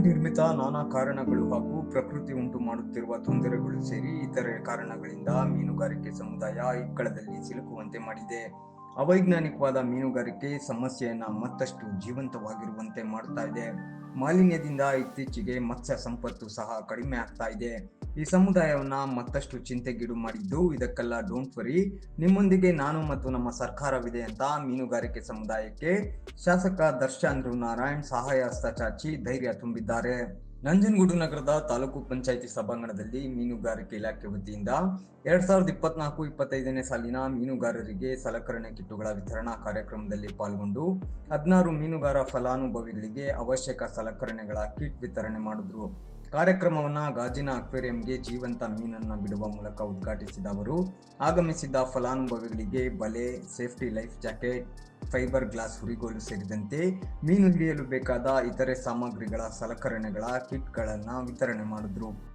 ನಿರ್ಮಿತ ನಾನಾ ಕಾರಣಗಳು ಹಾಗೂ ಪ್ರಕೃತಿ ಉಂಟು ಮಾಡುತ್ತಿರುವ ತೊಂದರೆಗಳು ಸೇರಿ ಇತರೆ ಕಾರಣಗಳಿಂದ ಮೀನುಗಾರಿಕೆ ಸಮುದಾಯ ಇಕ್ಕಳದಲ್ಲಿ ಸಿಲುಕುವಂತೆ ಮಾಡಿದೆ. ಅವೈಜ್ಞಾನಿಕವಾದ ಮೀನುಗಾರಿಕೆ ಸಮಸ್ಯೆಯನ್ನು ಮತ್ತಷ್ಟು ಜೀವಂತವಾಗಿರುವಂತೆ ಮಾಡ್ತಾ ಇದೆ. ಮಾಲಿನ್ಯದಿಂದ ಇತ್ತೀಚೆಗೆ ಮತ್ಸ್ಯ ಸಂಪತ್ತು ಸಹ ಕಡಿಮೆ ಆಗ್ತಾ ಇದೆ. ಈ ಸಮುದಾಯವನ್ನು ಮತ್ತಷ್ಟು ಚಿಂತೆಗೀಡು ಮಾಡಿದ್ದು ಇದಕ್ಕೆಲ್ಲ ಡೋಂಟ್ ವರಿ ನಿಮ್ಮೊಂದಿಗೆ ನಾನು ಮತ್ತು ನಮ್ಮ ಸರ್ಕಾರವಿದೆ ಅಂತ ಮೀನುಗಾರಿಕೆ ಸಮುದಾಯಕ್ಕೆ ಶಾಸಕ ದರ್ಶನ್ ನಾರಾಯಣ್ ಸಹಾಯ ಹಸ್ತ ಚಾಚಿ ಧೈರ್ಯ ತುಂಬಿದ್ದಾರೆ. ನಂಜನಗೂಡು ನಗರದ ತಾಲೂಕು ಪಂಚಾಯಿತಿ ಸಭಾಂಗಣದಲ್ಲಿ ಮೀನುಗಾರಿಕೆ ಇಲಾಖೆ ವತಿಯಿಂದ ಎರಡ್ ಸಾವಿರದ ಇಪ್ಪತ್ನಾಲ್ಕು ಇಪ್ಪತ್ತೈದನೇ ಸಾಲಿನ ಮೀನುಗಾರರಿಗೆ ಸಲಕರಣೆ ಕಿಟ್ಟುಗಳ ವಿತರಣಾ ಕಾರ್ಯಕ್ರಮದಲ್ಲಿ ಪಾಲ್ಗೊಂಡು ಹದಿನಾರು ಮೀನುಗಾರ ಫಲಾನುಭವಿಗಳಿಗೆ ಅವಶ್ಯಕ ಸಲಕರಣೆಗಳ ಕಿಟ್ ವಿತರಣೆ ಮಾಡಿದ್ರು. ಕಾರ್ಯಕ್ರಮವನ್ನ ಗಾಜಿನ ಅಕ್ವೇರಿಯಂಗೆ ಜೀವಂತ ಮೀನನ್ನು ಬಿಡುವ ಮೂಲಕ ಉದ್ಘಾಟಿಸಿದ ಅವರು ಆಗಮಿಸಿದ ಫಲಾನುಭವಿಗಳಿಗೆ ಬಲೆ, safety life jacket, fibre glass ಹುರಿಗೋಲು ಸೇರಿದಂತೆ ಮೀನು ಹಿಡಿಯಲು ಬೇಕಾದ ಇತರೆ ಸಾಮಗ್ರಿಗಳ ಸಲಕರಣೆಗಳ ಕಿಟ್ಗಳನ್ನು ವಿತರಣೆ ಮಾಡಿದ್ರು.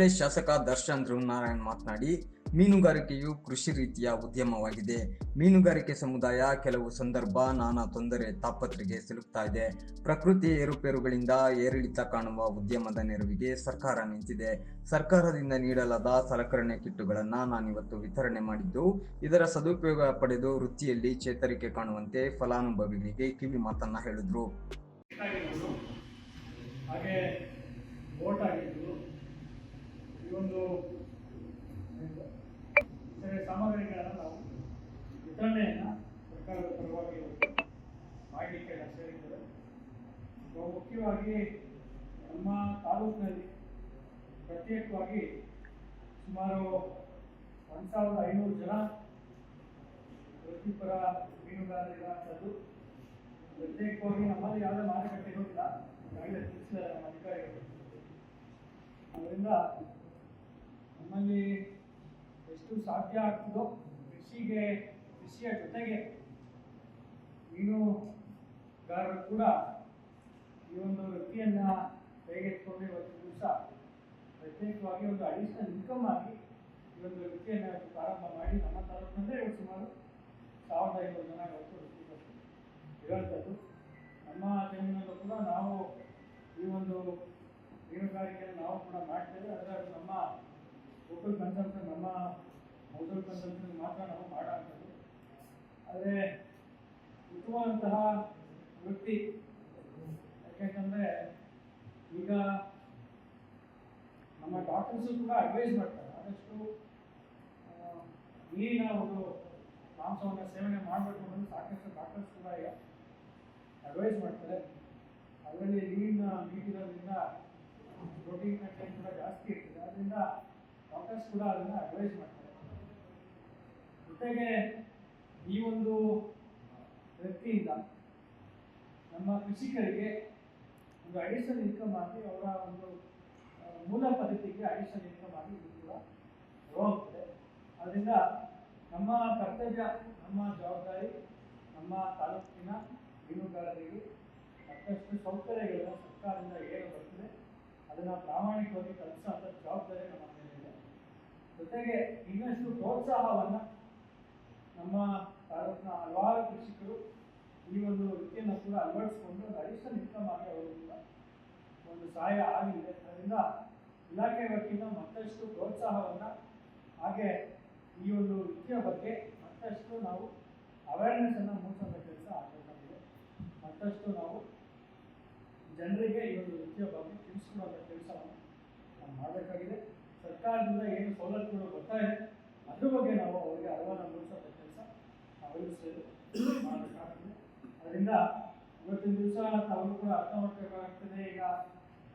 ವೇಳೆ ಶಾಸಕ ದರ್ಶನ್ ಧ್ರುವನಾರಾಯಣ್ ಮಾತನಾಡಿ, ಮೀನುಗಾರಿಕೆಯು ಕೃಷಿ ರೀತಿಯ ಉದ್ಯಮವಾಗಿದೆ. ಮೀನುಗಾರಿಕೆ ಸಮುದಾಯ ಕೆಲವು ಸಂದರ್ಭ ನಾನಾ ತೊಂದರೆ ತಾಪತ್ರೆಗೆ ಸಿಲುಕ್ತಾ ಇದೆ. ಪ್ರಕೃತಿ ಏರುಪೇರುಗಳಿಂದ ಏರಿಳಿತ ಕಾಣುವ ಉದ್ಯಮದ ನೆರವಿಗೆ ಸರ್ಕಾರ ನಿಂತಿದೆ. ಸರ್ಕಾರದಿಂದ ನೀಡಲಾದ ಸಲಕರಣೆ ಕಿಟ್ಟುಗಳನ್ನು ನಾನಿವತ್ತು ವಿತರಣೆ ಮಾಡಿದ್ದು, ಇದರ ಸದುಪಯೋಗ ಪಡೆದು ವೃತ್ತಿಯಲ್ಲಿ ಚೇತರಿಕೆ ಕಾಣುವಂತೆ ಫಲಾನುಭವಿಗಳಿಗೆ ಕಿವಿ ಮಾತನ್ನ ಹೇಳಿದ್ರು. ಈ ಒಂದು ಸಾಮಗ್ರಿಗಳನ್ನು ನಾವು ವಿತರಣೆಯನ್ನು ಸರ್ಕಾರದ ಪರವಾಗಿ ಮಾಡಲಿಕ್ಕೆ ಸೇರಿದ್ದೇವೆ. ಮುಖ್ಯವಾಗಿ ನಮ್ಮ ತಾಲೂಕಿನಲ್ಲಿ ಪ್ರತ್ಯೇಕವಾಗಿ ಸುಮಾರು ಒಂದು ಸಾವಿರದ ಐನೂರು ಜನ ವೃತ್ತಿಪರ ಮೀನುಗಾರರಿರುವಂಥದ್ದು ಪ್ರತ್ಯೇಕವಾಗಿ ನಮ್ಮಲ್ಲಿ ಯಾವುದೇ ಮಾರುಕಟ್ಟೆ ಇಲ್ಲ ಈಗಾಗಲೇ ತಿಳಿಸಿದ್ದಾರೆ ನಮ್ಮ ಅಧಿಕಾರಿಗಳು. ಅದರಿಂದ ನಮ್ಮಲ್ಲಿ ಎಷ್ಟು ಸಾಧ್ಯ ಆಗ್ತದೋ ಕೃಷಿಗೆ, ಕೃಷಿಯ ಜೊತೆಗೆ ಮೀನುಗಾರರು ಕೂಡ ಈ ಒಂದು ವೃತ್ತಿಯನ್ನ ಕೈಗೆತ್ತಿಕೊಂಡು ಇವತ್ತು ದಿವಸ ಪ್ರತ್ಯೇಕವಾಗಿ ಒಂದು ಅಡಿಷನಲ್ ಇನ್ಕಮ್ ಆಗಿ ಈ ಒಂದು ವೃತ್ತಿಯನ್ನು ಪ್ರಾರಂಭ ಮಾಡಿ ನಮ್ಮ ತಾಲೂಕಿನಲ್ಲೇ ಇವತ್ತು ಸುಮಾರು ಸಾವಿರದ ಐನೂರು ಜನ ಇವತ್ತು ವೃತ್ತಿ ಇರುವಂಥದ್ದು ನಮ್ಮ ಜಮೀನಲ್ಲೂ ಕೂಡ ನಾವು ಈ ಒಂದು ಮೀನುಗಾರಿಕೆಯನ್ನು ನಾವು ಕೂಡ ಮಾಡ್ತೇವೆ. ಅದರ ನಮ್ಮ ಲೋಕಲ್ ಕನ್ಸಲ್ಟೆಂಟ್ ನಮ್ಮ ಲೋಕಲ್ ಕನ್ಸಲ್ಟೆಂಟ್ ಮಾತ್ರ ನಾವು ಮಾಡೋಂಥದ್ದು ಆದರೆ ಉತ್ತಮವಾದಂತಹ ವೃತ್ತಿ ಯಾಕೆಂತಂದರೆ ಈಗ ನಮ್ಮ ಡಾಕ್ಟರ್ಸು ಕೂಡ ಅಡ್ವೈಸ್ ಮಾಡ್ತಾರೆ. ಆದಷ್ಟು ನೀರಿನ ಒಂದು ಮಾಂಸವನ್ನು ಸೇವನೆ ಮಾಡಬೇಕು ಅನ್ನೋದು ಸಾಕಷ್ಟು ಡಾಕ್ಟರ್ಸ್ ಕೂಡ ಅಡ್ವೈಸ್ ಮಾಡ್ತಾರೆ. ಅದರಲ್ಲಿ ನೀರಿನ ನೀಡಿರೋದ್ರಿಂದ ಪ್ರೋಟೀನ್ ಕಂಟೆಂಟ್ ಕೂಡ ಕೂಡ ಅದನ್ನು ಅಡ್ವೈಸ್ ಮಾಡ್ತಾರೆ. ಜೊತೆಗೆ ಈ ಒಂದು ವ್ಯಕ್ತಿಯಿಂದ ನಮ್ಮ ಕೃಷಿಕರಿಗೆ ಒಂದು ಅಡಿಷನಲ್ ಇನ್ಕಮ್ ಆಗಿ ಅವರ ಒಂದು ಮೂಲ ಪದ್ಧತಿಗೆ ಅಡಿಷನಲ್ ಇನ್ಕಮ್ ಆಗಿ ಇದು ಕೂಡ ಹೋಗ್ತದೆ. ಅದರಿಂದ ನಮ್ಮ ಕರ್ತವ್ಯ, ನಮ್ಮ ಜವಾಬ್ದಾರಿ, ನಮ್ಮ ತಾಲೂಕಿನ ಮೀನುಗಾರರಿಗೆ ಮತ್ತಷ್ಟು ಸೌಕರ್ಯಗಳನ್ನು ಸರ್ಕಾರದಿಂದ ಏನು ಬರ್ತದೆ, ಅದನ್ನು ಪ್ರಾಮಾಣಿಕವಾಗಿ ಕಲಿಸುವಂಥ ಜವಾಬ್ದಾರಿ ನಮ್ಮ ಜೊತೆಗೆ ಇನ್ನಷ್ಟು ಪ್ರೋತ್ಸಾಹವನ್ನು ನಮ್ಮ ತಾಲೂಕಿನ ಹಲವಾರು ಕೃಷಿಕರು ಈ ಒಂದು ವೃತ್ತಿಯನ್ನು ಕೂಡ ಅಳವಡಿಸಿಕೊಂಡು ಒಂದು ಇನ್ಕಮ್ ಆಗಿ ಅವರು ಕೂಡ ಒಂದು ಸಹಾಯ ಆಗಿದೆ. ಅದರಿಂದ ಇಲಾಖೆ ವತಿಯಿಂದ ಮತ್ತಷ್ಟು ಪ್ರೋತ್ಸಾಹವನ್ನು ಹಾಗೆ ಈ ಒಂದು ವೃತ್ತಿಯ ಬಗ್ಗೆ ಮತ್ತಷ್ಟು ನಾವು ಅವೇರ್ನೆಸ್ಸನ್ನು ಮೂಡಿಸುವಂಥ ಕೆಲಸ ಆಗಬೇಕಾಗಿದೆ ಮತ್ತಷ್ಟು ನಾವು ಜನರಿಗೆ ಈ ಒಂದು ವೃತ್ತಿಯ ಬಗ್ಗೆ ತಿಳಿಸ್ಕೊಡುವಂಥ ಕೆಲಸವನ್ನು ನಾವು ಮಾಡಬೇಕಾಗಿದೆ. ಸರ್ಕಾರದಿಂದ ಏನು ಸವಲತ್ತುಗಳು ಬರ್ತಾ ಇದೆ, ಅದ್ರ ಬಗ್ಗೆ ನಾವು ಅವರಿಗೆ ಅರಿವನ್ನು ಮೂಡಿಸುವಂಥ ಕೆಲಸ ಮಾಡಬೇಕಾಗ್ತದೆ. ಅದರಿಂದ ಇವತ್ತಿನ ದಿವಸ ಅವರು ಕೂಡ ಅರ್ಥ ಮಾಡಬೇಕಾಗ್ತದೆ ಈಗ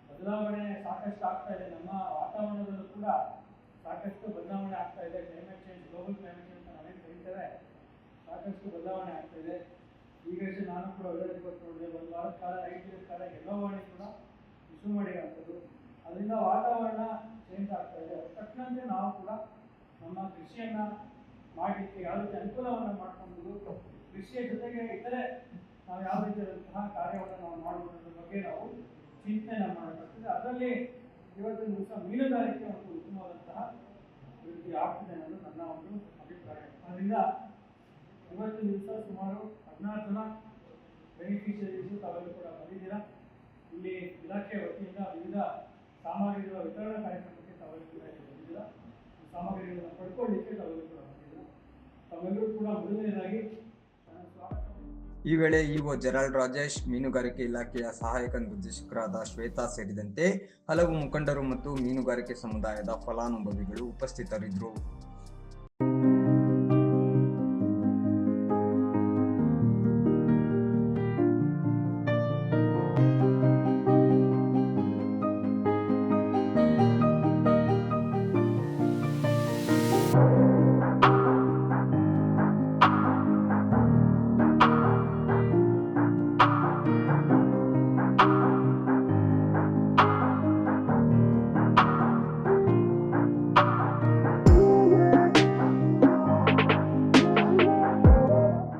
ಬದಲಾವಣೆ ಸಾಕಷ್ಟು ಆಗ್ತಾ ಇದೆ. ನಮ್ಮ ವಾತಾವರಣದಲ್ಲೂ ಕೂಡ ಸಾಕಷ್ಟು ಬದಲಾವಣೆ ಆಗ್ತಾ ಇದೆ. Climate change global climate change ನಾವೇನು ಕರೀತೇವೆ? ಸಾಕಷ್ಟು ಬದಲಾವಣೆ ಆಗ್ತಾ ಇದೆ. ಈಗಷ್ಟೇ ನಾನು ಕೂಡ ಒಳ್ಳೆ ರಿಪೋರ್ಟ್ ನೋಡಿದೆ. ಒಂದು ವಾರದ ಕಾಲ, ಐದು ದಿನದ ಕಾಲ ಎಲ್ಲವಾಣಿ ಕೂಡ ಬಿಸಿ ಮಾಡಿರುವಂಥದ್ದು. ಅದರಿಂದ ವಾತಾವರಣ ಚೇಂಜ್ ಆಗ್ತಾ ಇದೆ. ತಕ್ಕಂತೆ ನಾವು ಕೂಡ ನಮ್ಮ ಕೃಷಿಯನ್ನ ಮಾಡಲಿಕ್ಕೆ ಯಾವ ರೀತಿ ಅನುಕೂಲವನ್ನು ಮಾಡ್ಕೊಂಡು ಕೃಷಿಯ ಜೊತೆಗೆ ಇದ್ದರೆ ನಾವು ಯಾವ ರೀತಿಯಾದಂತಹ ಕಾರ್ಯವನ್ನು ನಾವು ಮಾಡುವುದರ ಬಗ್ಗೆ ನಾವು ಚಿಂತನೆ ಮಾಡಬೇಕಾಗ್ತದೆ ಅದರಲ್ಲಿ ಇವತ್ತಿನ ದಿವಸ ಮೀನುಗಾರಿಕೆ ಒಂದು ಉತ್ತಮವಾದಂತಹ ಅಭಿವೃದ್ಧಿ ಆಗ್ತದೆ ಅನ್ನೋದು ನನ್ನ ಒಂದು ಅಭಿಪ್ರಾಯ. ಆದ್ದರಿಂದ ಇವತ್ತಿನ ದಿವಸ ಸುಮಾರು ಹದಿನಾರು ಜನ ಬೆನಿಫಿಷರೀಸು ತಾವೆಲ್ಲೂ ಕೂಡ ಬಂದಿದ್ದೀರಾ? ಇಲ್ಲಿ ಇಲಾಖೆ ವತಿಯಿಂದ ವಿವಿಧ ಸಾಮಗ್ರಿಗಳ ವಿತರಣಾ ಕಾರ್ಯಕ್ರಮಕ್ಕೆ ಸಾಮಗ್ರಿಗಳನ್ನು ಪಡ್ಕೊಳ್ಳಿಕ್ಕೆ ಕೂಡ ಮೊದಲನೇದಾಗಿ ಈ ವೇಳೆ ಇಒ ಜೆರಾಲ್ಡ್ ರಾಜೇಶ್, ಮೀನುಗಾರಿಕೆ ಇಲಾಖೆಯ ಸಹಾಯಕ ನಿರ್ದೇಶಕರಾದ ಶ್ವೇತಾ ಸೇರಿದಂತೆ ಹಲವು ಮುಖಂಡರು ಮತ್ತು ಮೀನುಗಾರಿಕೆ ಸಮುದಾಯದ ಫಲಾನುಭವಿಗಳು ಉಪಸ್ಥಿತರಿದ್ದರು.